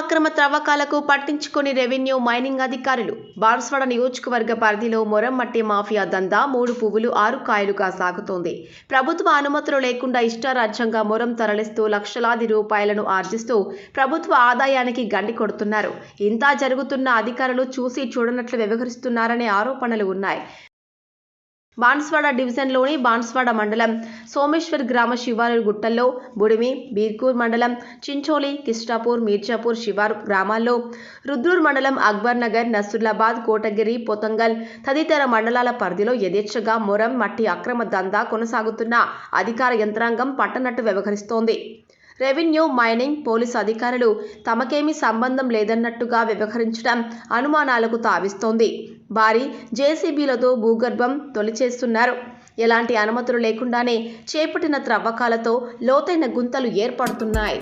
అక్రమ త్రవ్వకాలకు పట్టించుకొని revenue mining అధికారులు బాన్స్వాడ నియోజకవర్గ పరిధిలో మొరమ్మట్టి మాఫియా దందా మూడు పువ్వులు ఆరు కాయలుగా సాగుతోంది. ప్రభుత్వ అనుమతులు లేకుండా ఇష్టారాజ్యంగా మొరం తరలిస్తూ లక్షలాది రూపాయలను ఆర్జిస్తూ ప్రభుత్వ ఆదాయానికి గండి కొడుతున్నారు. ఇంతా జరుగుతున్న అధికారులు చూసి చూడనట్లు వ్యవహరిస్తున్నారనే ఆరోపణలు ఉన్నాయి. బాన్స్వాడ డివిజన్లోని బాన్స్వాడ మండలం సోమేశ్వర్ గ్రామ శివారు గుట్టల్లో బుడిమి బీర్కూర్ మండలం చించోలి కిష్టాపూర్ మీర్జాపూర్ శివారు గ్రామాల్లో రుద్రూర్ మండలం అక్బర్ నగర్ నసుర్లాబాద్ కోటగిరి పొతంగల్ తదితర మండలాల పరిధిలో యథేచ్ఛగా మొరం మట్టి అక్రమ దందా కొనసాగుతున్న అధికార యంత్రాంగం పట్టనట్టు వ్యవహరిస్తోంది. రెవెన్యూ మైనింగ్ పోలీసు అధికారులు తమకేమీ సంబంధం లేదన్నట్టుగా వ్యవహరించడం అనుమానాలకు తావిస్తోంది. భారీ జేసీబీలతో భూగర్భం తొలిచేస్తున్నారు. ఎలాంటి అనుమతులు లేకుండానే చేపట్టిన త్రవ్వకాలతో లోతైన గుంతలు ఏర్పడుతున్నాయి.